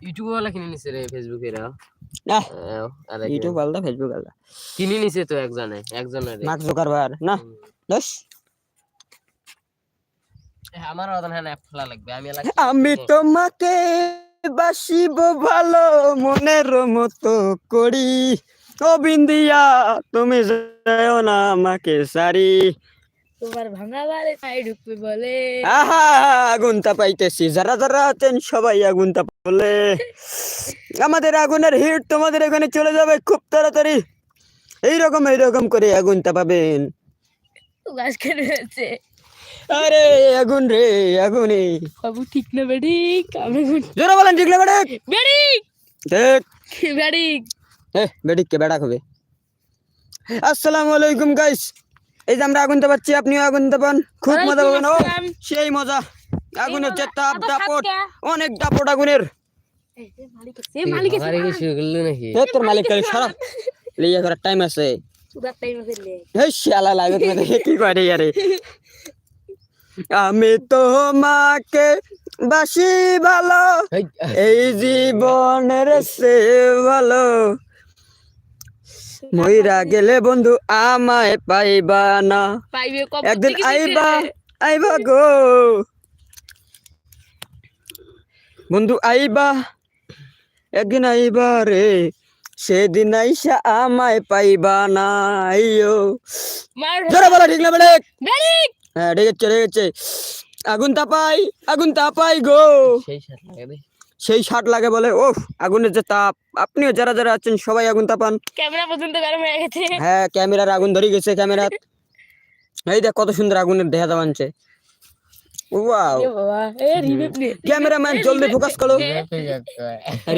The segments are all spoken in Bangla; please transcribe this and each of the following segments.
ইউটিউব ওয়ালা কিনে নিছে রে ফেসবুক এরা আহ, ইউটিউব আলাদা ফেসবুক আলাদা কিনে নিছে তো একজনে একজনের মার্ক জুকারবার না আমার হ্যাঁ অ্যাপ খোলা লাগবে আমি আমি তোমাকে বাসিব ভালো মনের মতো করি ও বিন্দিয়া তুমি যাও না আমাকে সারি তোমার ভাঙা বাড়ি ঢুকবে বলে আহা আগুনটা পাইতেছি যারা যারা আছেন সবাই আগুনটা বলে আমাদের আগুনের হিট তোমাদের এখানে চলে যাবে খুব তাড়াতাড়ি। এইরকম এইরকম করে আগুনটা পাবেন আরে আগুন রে আগুনে। বাবু ঠিক না বেডি আমি জোরে বলেন ঠিক না এ বেডিককে বেড়া খাবে আসসালামু আলাইকুম গাইস এই যে আমরা আগুন পাচ্ছি আপনিও আগুন পান খুব মজা পাবেন। ও সেই মজা। আগুনের যে তাপ দাপট অনেক দাপট আগুনের। সে মালিক তোর কালি সারা লিয়া করার টাইম আছে। সুগার টাইম ফেললে শালা লাগে কি করে আরে আমি তোমাকে বাসি ভালো হেই, এই জীবনের সে ভালো। মইরা গেলে বন্ধু আমায় পাইবা না। একদিন আইবা আইবা গো। বন্ধু আইবা একদিন আইবা রে সেদিন আইসা আমায় পাইবা না বলো ঠিক না বেড়ে হ্যাঁ ঠিক আছে আগুন তাপাই আগুন তাপাই গো। সেই সাথে লাগে ষাট লাগে বলে ও আগুনের যে তাপ। আপনিও যারা যারা আছেন সবাই আগুন তাপান। ক্যামেরা পর্যন্ত গরম হয়ে গেছে। হ্যাঁ ক্যামেরার আগুন ধরে গেছে ক্যামেরা এই দেখ কত সুন্দর আগুনের দেখা যাচ্ছে ওয়াও এ বাবা এ রিভিউ নে ক্যামেরাম্যান জলদি ফোকাস করো। ঠিক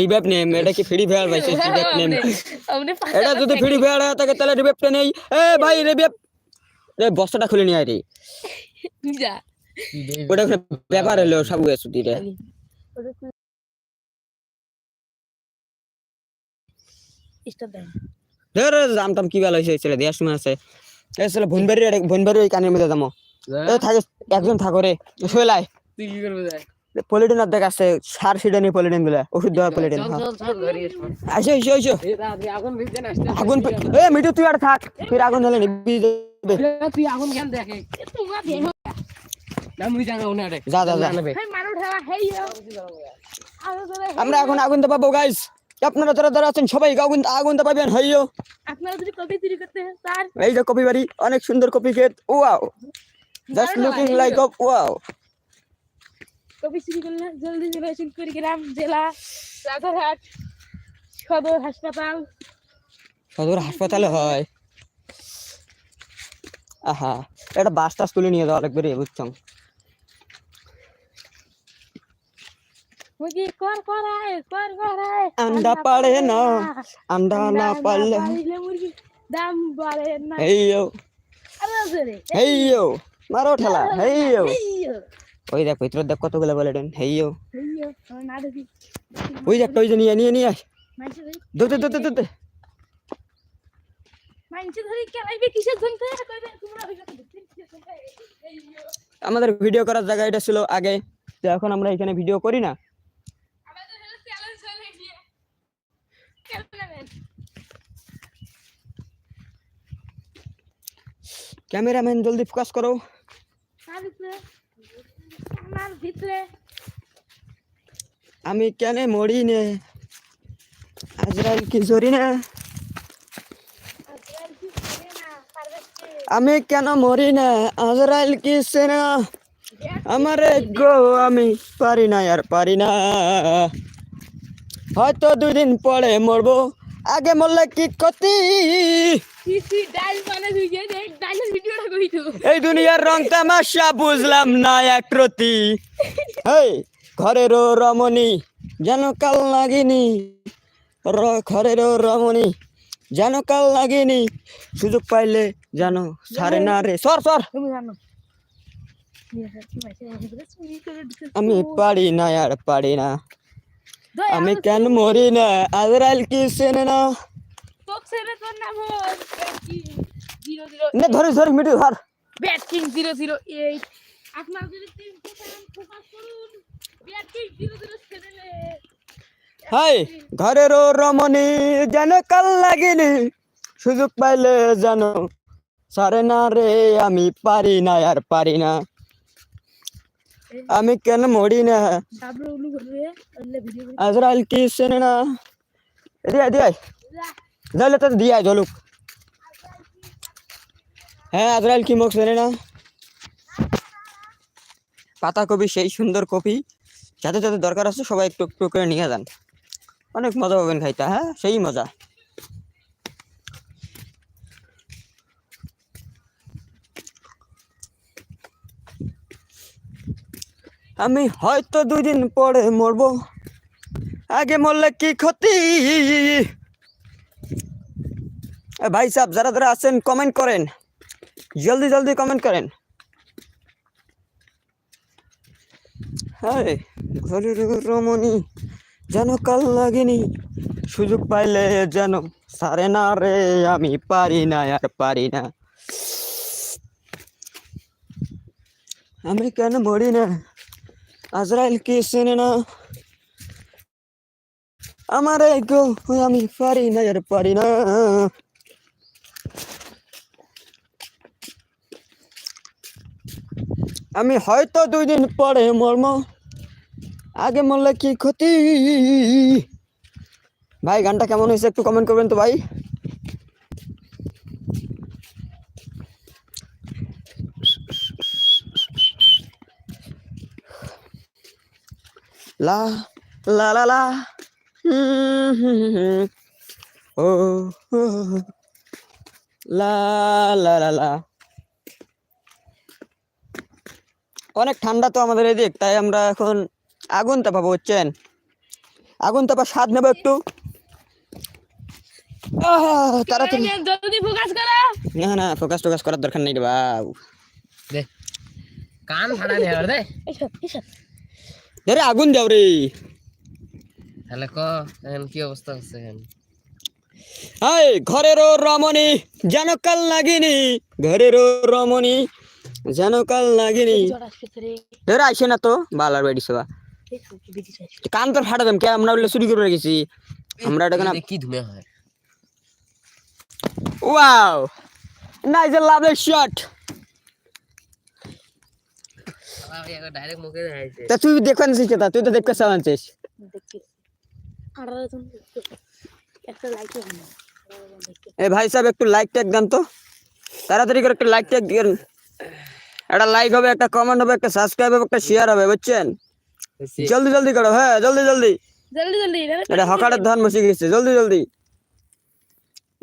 রিভাইভ নেম এটা কি ফ্রি ফায়ার ভাইছে রিভাইভ নেম এটা যদি ফ্রি ফায়ার হয় থাকে তাহলে রিভাইভটা নেই। এ ভাই রিভাইভ এ বস্তাটা খুলে নিয়ে আয় রে। যা। ওটা ব্যাপার হলো সব স্টপ দেন ধর জানতাম কি বেলা হয়েছে ছেলে দেওয়ার সময় আছে। এই ছেলে ভুনবাড়ি ভুনবাড়ি ওই কানের মধ্যে থাকে একজন থাকো রে। শোলাই তুই কি করবি পলিটিন অর্ধেক আছে সার সিডে নিয়ে পলিটিনগুলা ওষুধ দেওয়া পলিটিন আসো আসো আসো। আগুন এ মিঠু তুই আর থাক ফির আগুন হলে নিবি। তুই আগুন কেন দেখে? যা যা যা। আমরা এখন আগুন তো পাবো গাইস আপনারা যারা যারা আছেন সবাই আগুন আগুন তো পাবেন হাইও আপনারা যদি চুরি করতে স্যার এই যে কপি বাড়ি অনেক সুন্দর কপি খেত wow. Just looking like of wow কবি জলদি কুড়িগ্রাম জেলা রাজারহাট সদর হাসপাতাল। সদর হাসপাতালে হয়। আহা এটা বাস টাস তুলে নিয়ে যাওয়া লাগবে রে কর কর আন্ডা না আন্ডা না মুরগি দাম বাড়ে না। জোরে হেইও মারো ঠেলা। হেইও ওই দেখ ভিতর দেখ কতগুলো বলে দেন হেইও ওই দেখ ওই যে নিয়ে নিয়ে নিয়ে কিসের ধনতে হেইয়ো আমাদের ভিডিও করার জায়গা এটা ছিল আগে। তো এখন আমরা এখানে ভিডিও করি না? ক্যামেরাম্যান জলদি ফোকাস করো তার ভিতরে আমার ভিতরে আমি কেন মরি নে? আজরাইল কি জরি না? আমি কেন মরি না? আজরাইল কি সেনা? আমারে গো আমি পারি না আর পারি না। হয়তো দুই দিন পরে মরবো। আগে মরলে কি ক্ষতি? ডাল মানে এই দুনিয়ার রং তামাশা বুঝলাম না এক রতি। হেই ঘরেরও রমণী যেন কাল লাগিনি ঘরেরও রমণী যেন কাল লাগিনি সুযোগ পাইলে যেন সারে না রে। সর সর। আমি পারি না আর পারি না। আমি কেন মরি না? আজরাইল কি সেনে না? তো ছেড়ে তোর নাম হল জিরো জিরো নে ধরে ধরে মিটু ধর। Bat king zero zero eight আপনার যদি টিম ফোকাস করুন ব্যাট কিং জিরো জিরো ছেড়ে হাই ঘরেরও রমণী যেন কাল লাগেনি সুযোগ পাইলে যেন সারে না রে আমি পারি না আর পারি না। আমি কেন মরি না? ডাবলো উলু করবে আল্লাহ ভিডিও করে আজরাইল কি চেনে না? দিয়ে দিয়ে যাইলে তো দিয়ে জলুক হ্যাঁ আজরাইল কি মুখ না? পাতা কপি সেই সুন্দর কপি। যাতে যাতে দরকার আছে সবাই একটু একটু করে নিয়ে যান। অনেক মজা পাবেন খাইতে হ্যাঁ? সেই মজা। আমি হয়তো দুই দিন পরে মরবো। আগে মরলে কি ক্ষতি? ভাই সাহেব, যারা যারা আছেন কমেন্ট করেন। জলদি জলদি কমেন্ট করেন। হ্যাঁ ঘরের রমণী, যেন কাল লাগেনি। সুযোগ পাইলে যেন সারে না রে, আমি পারি না, আর পারি না। আমি কেন মরি না? আজরাইল কি চেনে না? আমার এই গো, আমি পারি না, আর পারি না। আমি হয়তো দুই দিন পরে মর্ম আগে মরলে কি ক্ষতি ভাই গানটা কেমন হয়েছে একটু কমেন্ট করবেন তো ভাই লা লা লা ও, লা লা লা লা অনেক ঠান্ডা তো আমাদের এদিক তাই আমরা এখন আগুন তাপাবো বুঝছেন? আগুন তাপা স্বাদ নেব একটু। আহ, তাড়াতাড়ি। জলদি ফোকাস করো। না না ফোকাস টোকাস করার দরকার নেই রে বাবু। কান ফাটা দে। এসব এসব ধরে আগুন দাও রে। তাহলে ক এখন কি অবস্থা হচ্ছে এখন? হাই ঘরেরও রমণী যেন কাল লাগিনি ঘরেরও রমণী যেন কাল লাগিনি ধরে আইসে না তো বালার বাড়ি সবা। কান তোর ফাটা দেম কে আমরা বলে চুরি করে রেখেছি। আমরা এটা কি ধুমে হয়? Wow! Nice a lovely shot direct মুখে দেখাইছে। তা তুই দেখবেন শিখে তুই তো দেখতে চালাচ্ছিস দেখতে আড়াই জন দেখতে একটা লাইক হবে না। দেখতে এ ভাই সাহেব একটু লাইক ট্যাগ দেন তো। তাড়াতাড়ি করে একটা লাইক ট্যাগ দিন। একটা লাইক হবে একটা কমেন্ট হবে একটা সাবস্ক্রাইব হবে একটা শেয়ার হবে বুঝছেন? জলদি জলদি করো হ্যাঁ জলদি জলদি। জলদি জলদি এটা হকারের ধান বসে গেছে জলদি জলদি।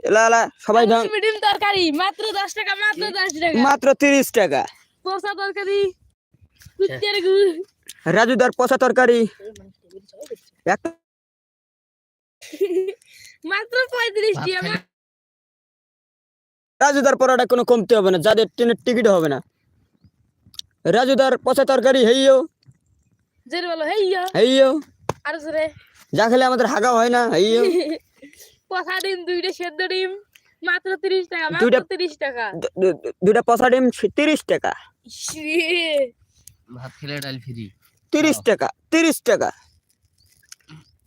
এলা এলা সবাই ধান মিডিয়াম তরকারি মাত্র দশ টাকা মাত্র দশ টাকা। মাত্র তিরিশ টাকা। পোষা তরকারি কুত্তের গু রাজুদার পচা তরকারি। মাত্র পঁয়ত্রিশ ভাত টাকা খাইলে- রাজুদার পরোটা কোনো কমতে হবে না যাদের ট্রেনের টিকিট হবে না। রাজুদার পচা তরকারি হেইও জের হেইও যা খেলে আমাদের হাগা হয় না হেইও পচা ডিম দুইটা সেদ্ধ ডিম মাত্র তিরিশ টাকা মাত্র দুইটা- তিরিশ টাকা। দু- দু- দুইটা পচা ডিম তিরিশ টাকা। ভাত খেলে ডাল ফ্রি। তিরিশ টাকা তিরিশ টাকা।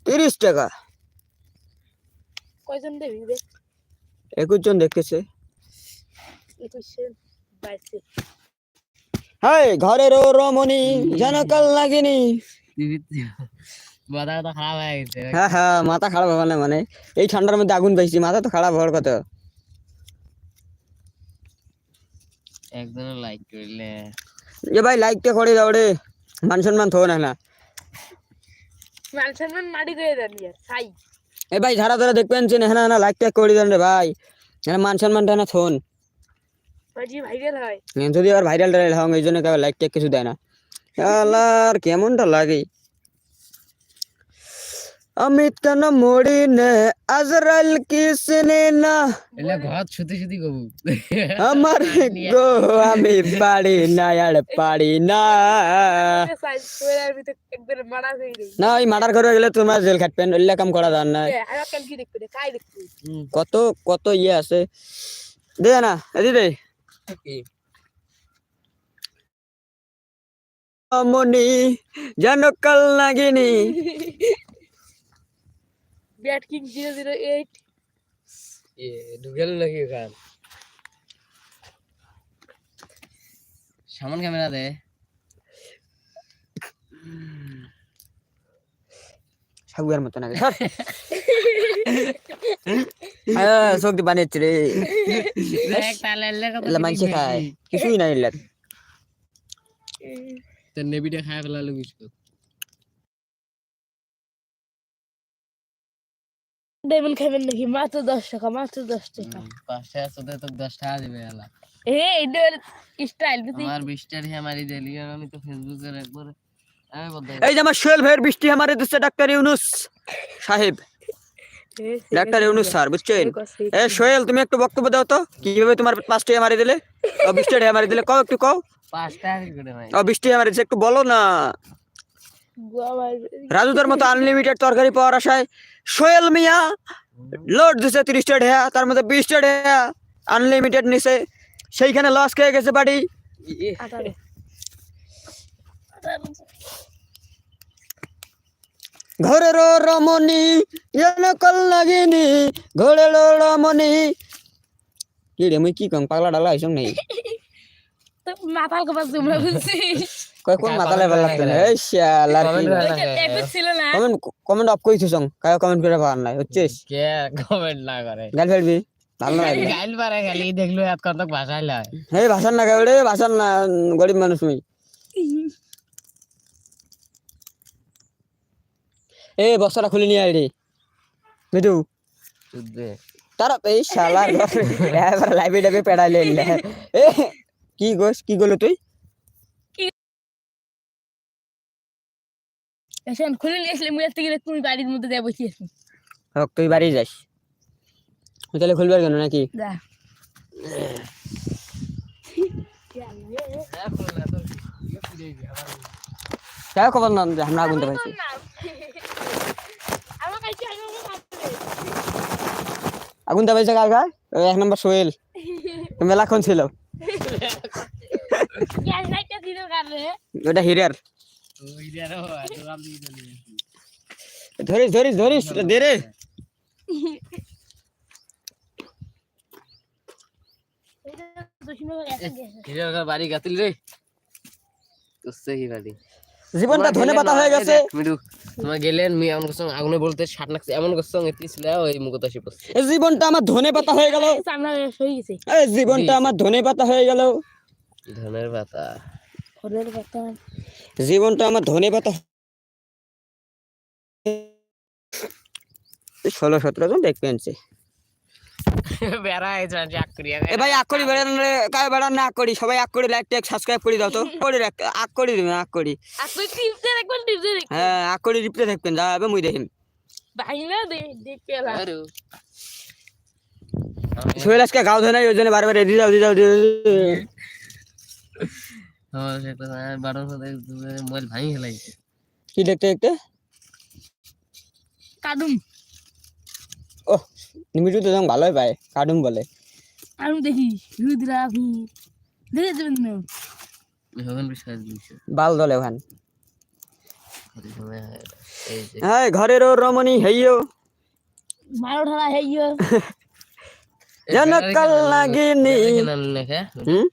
তিরিশ টাকা। কয়জন রে? একুশ জন দেখতেছে। একুশে বাইশে হাই ঘরেরও রমণী মাথা তো খারাপ হয়ে গেছে। হ্যাঁ হ্যাঁ মাথা খারাপ হবে না মানে। এই ঠান্ডার মধ্যে আগুন পাইছি মাথা তো খারাপ হওয়ার কথা। একজনের লাইক করলে। যে ভাই লাইকটা করে দাও রে। মান সম্মান থো না না। মান সম্মান করে দেন সাই এ ভাই যারা যারা দেখবেন যে না না লাইকটা করে দেন রে ভাই। মান সম্মানটা না থোন। যদি আবার ভাইরাল টাইরাল হং এই জন্য কেউ লাইকটা কিছু দেয় না। আল্লাহর কেমনটা লাগে? অমিত কেন মরি নে আজরাইল কিসনে না? এলে ঘর শুতে শুতে কবু আমার গো আমি পারি না আর পারি না। হয়ে না ওই মার্ডার করে গেলে তোমার জেল খাটবেন ওইলে কাম করা যান না। আর দেখবে কত কত ইয়ে আছে। দে না এদি দে। মনি যেন কাল নাগিনি। Bat king zero zero eight. এ ঢুকেল নাকি ওখান? সামন ক্যামেরা দে। সাগুয়ার মতো নাকি হ্যাঁ দিয়ে বানিয়েছে রে। মাইছে খায় কিছুই নাই তোর নেবিটা খায় ফেলালো বিস্কুট ডায়মন্ড খাবেন নাকি? মাত্র দশ টাকা মাত্র দশ টাকা। পাঁচটা আছে তো দশ টাকা দিবে এলা। এ এটার স্টাইল আমার বিশটা হে মারি দিলি আর আমি তো আমি বলতে এই যে আমার সোহেল ভাইয়ের বৃষ্টি আমারে দিচ্ছে ডাক্তার ইউনুস সাহেব। ডাক্তার ইউনুস স্যার বুঝছেন? এ সোহেল তুমি একটু বক্তব্য দাও তো। কীভাবে তোমার পাঁচটা মারি দিলে? ও বিশটা মারি দিলে? কও একটু কও। পাঁচ টাকা করে ভাই। ও বৃষ্টি মারি দিচ্ছে একটু বলো না। রাজুদার মতো আনলিমিটেড তরকারি পাওয়ার আশায় সোহেল মিয়া লোড দিছে তিরিশটা ঢেয়া তার মধ্যে বিশটা ঢেয়া আনলিমিটেড নিছে। সেইখানে লস খেয়ে গেছে বাড়ি। ঘরের রমণী যেন কল লাগিনি ঘরের রমণী। কি রে মুই কি কম? পাগলা ডালা হইছম নাই মাতাল বুঝছি কয় কোন মাতালে ভালো লাগতে না? এই শালা Comment করে না। একটু ছিল না। কমেন্ট কমেন্ট অফ কইছিস সং। কায় কমেন্ট করে পাওয়ার নাই হচ্ছিস কে কমেন্ট না করে? গাল ফেলবি? ভালো না গাইল পারে খালি দেখল এত কত ভাষাই লয়। এই ভাষার না গাবে রে ভাষার না গরিব মানুষ মুই। এ বস্তাটা খুলে নিয়ে আয় রে। মিঠু। তারা এই শালা এবার লাইভে ডাবে পেড়াইলে এ কি গোস কি গলো তুই? এখন খুলে নিয়ে আসলে মুই থেকে তুমি বাড়ির মধ্যে যাই বসে আছি? হোক তুই বাড়ি যাস। তুই তাহলে খুলবার কেন নাকি? খবর না যে আমরা পাইছে কার কার? ওই এক নম্বর সোহেল। ছিল। লাইটটা দিতে পারবে ওটা হিরার। ধরিস ধরিস ধরিস দে রে। হিরোর বাড়ি গাতিল রে? কি বাড়ি? জীবনটা ধনে পাতা হয়ে গেছে। মিডু তোমার গেলেন মি এমন করছ আগুনে বলতে ষাট নাকছে এমন করছ এতিছিল ওই মুখত আসি পড়ছে এই জীবনটা আমার ধনে পাতা হয়ে গেল। সামনে হয়ে গেছে। এই জীবনটা আমার ধনে পাতা হয়ে গেল। ধনের পাতা। ফলের পাতা। জীবনটা আমার ধনে পাতা ষোলো সতেরো জন দেখবে করিয়া এ ভাই বেড়ান রে কায় বেড়ান না করি সবাই আগ করি লাইক টেক সাবস্ক্রাইব করে দাও তো। করি রাখ আগ করি দিবেন টিপতে টিপতে হ্যাঁ দেখিম। দে এলা আরও। সোহেল আজকে গাও ধরে নাই ওই জন্য বারবার রেডি যাও যাও সাথে মোবাইল ভাঙি খেলাইছে কি দেখতে দেখতে? কাদুম। নিমিটু তো যখন ভালোই পায় কার্টুন বলে। আমি দেখি রুদ্রাভি দেখে যাবেন না? বাল দলে ওখান। এই যে। হ্যাঁ ঘরেরও রমণী হেইও মারো ঢালা হেইও যেন কাল লাগেনি হুম?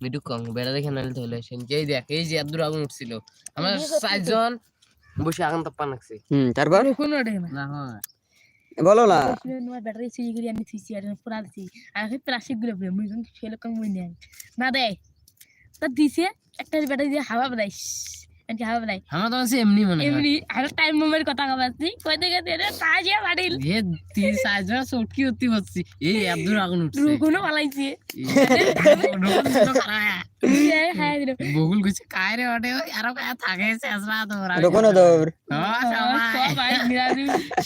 মিডু কং বেড়া দেখে নালে ধরে এই দেখ এই যে এত আগুন উঠছিল। আমরা চারজন বসে আগুন তাপ্পা নাকছি। হুম তারপর? কোনো না হয়। বলো না। ব্যাটারি চুরি করে আমি থুইছি, আর পুরা দিছি আর প্লাস্টিকগুলো পুরো মুই কিন্তু ছেলে কম না দে, তা দিছে, একটা ব্যাটারি দিয়ে হাওয়া বাদাই এমনি হাওয়া বাদাই আমরা তো আছে এমনি মনে এমনি আর টাইম মোমের কথা কবাছি কই থেকে রে তাজিয়া বাড়িল এ তিন চারজন চটকি উঠতে হচ্ছে এই এত আগুন উঠছে। রুগুনো পালাইছে। বগুল কইছে কায় রে ওটে আরও কায় থাকে চেঁচড়া তোরা কোনো দৌড়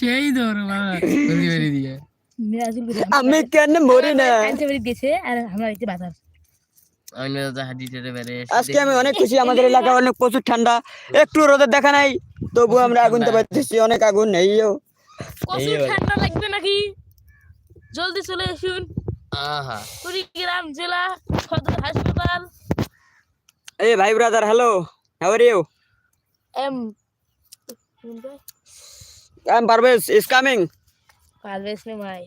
সেই দৌড় বাবা বেরি দিয়ে। আমি কেন মরি না গেছে আর আমরা বাজার অন্য তো হাডি টেরে বেরে আজকে আমি অনেক খুশি আমাদের এলাকায় অনেক প্রচুর ঠান্ডা। একটু রোদের দেখা নাই তবু আমরা আগুন তো পাইতেছি অনেক আগুন নেইও ঠান্ডা লাগবে নাকি? জলদি চলে আসুন। আহা। কুড়িগ্রাম জেলা সদর হাসপাতাল। এই ভাই brother hello how are you am. I am Parvez is coming Parvez নে ভাই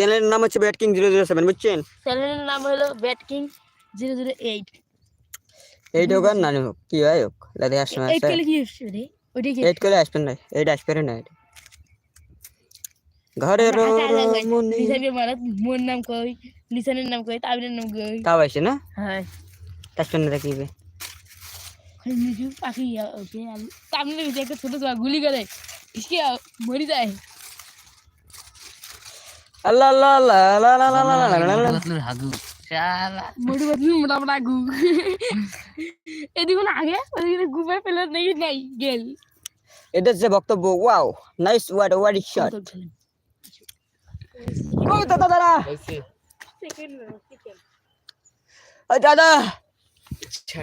চ্যানেলের নাম হচ্ছে bat king zero zero seven বুঝছেন? চ্যানেলের নাম হলো bat king zero zero eight eight হোক আর নানি হোক কি হয় হোক দাদি আসবে এইট খেলে কি হচ্ছে রে? ওইটা কি এইট করে আসবেন না এইট আসবে না রমণী। লিসানের মানে মোর নাম কই? লিসানের নাম কই? তাবিরের নাম কই? তাও আসে না? হ্যাঁ। আসবেন না দেখিবে। পাখি দিকে একটা ছোট গুলি করে মরি যায়। ওয়াও নাইস দাদা দাদা চা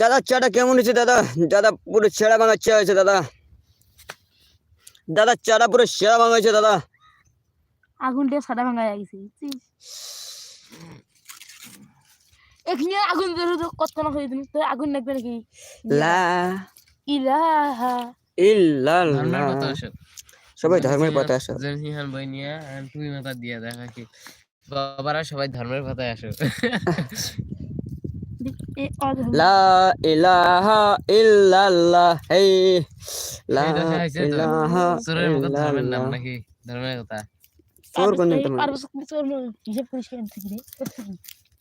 দাদা চাটা কেমন হয়েছে দাদা দাদা পুরো ছেঁড়া ভাঙা চা হয়েছে দাদা দাদা চাটা পুরো সেরা ভাঙা হয়েছে দাদা আগুনটা সাদা ভাঙা হয়ে গেছে এখানে আগুন ধরে তো কত না হয়ে তুমি তো আগুন লাগবে নাকি? লা ইলাহা। ইল্লাল্লাহ। সবাই ধর্মের পথে আসো। বই নিয়ে টুই মাথা দিয়া দেখা কি। বাবারা সবাই ধর্মের কথায় আসো। এ লা ইলাহা ইল্লাল্লাহ হে লা ইলাহা সুরের মুখে ধর্মের নাম নাকি? ধর্মের কথা। চোর কোন হিসাব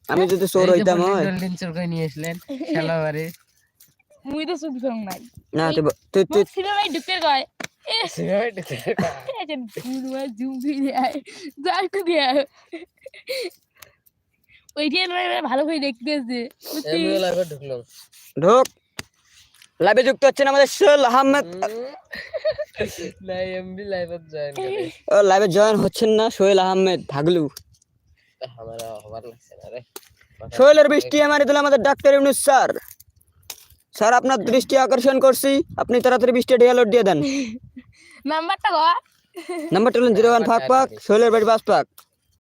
আমি যদি হইতাম হয় কই নিয়ে আসলেন মুই তো সুখ নাই। না তুই তুই ঢুকে গয় ঢুকে জুম ভিড়ে আয় যাই তো দিয়া ভালো করে দেখতেছে ঢুক। লাইভে যুক্ত হচ্ছেন আমাদের সোহেল আহমেদ। এমবি লাইভে জয়েন করে। ও লাইভে জয়েন হচ্ছেন না সোহেল আহমেদ ভাগলু। আমার হবার লাগছে না রে। সোহেলের বৃষ্টি আমারে দিল আমাদের ডাক্তার ইউনুস স্যার। স্যার আপনার দৃষ্টি আকর্ষণ করছি। আপনি তাড়াতাড়ি বৃষ্টি ঢেয়া লোড দিয়ে দেন। নাম্বারটা নাম্বারটা হলেন জিরো ওয়ান ফাঁক ফাঁক সোহেলের বাড়ি বাস পাক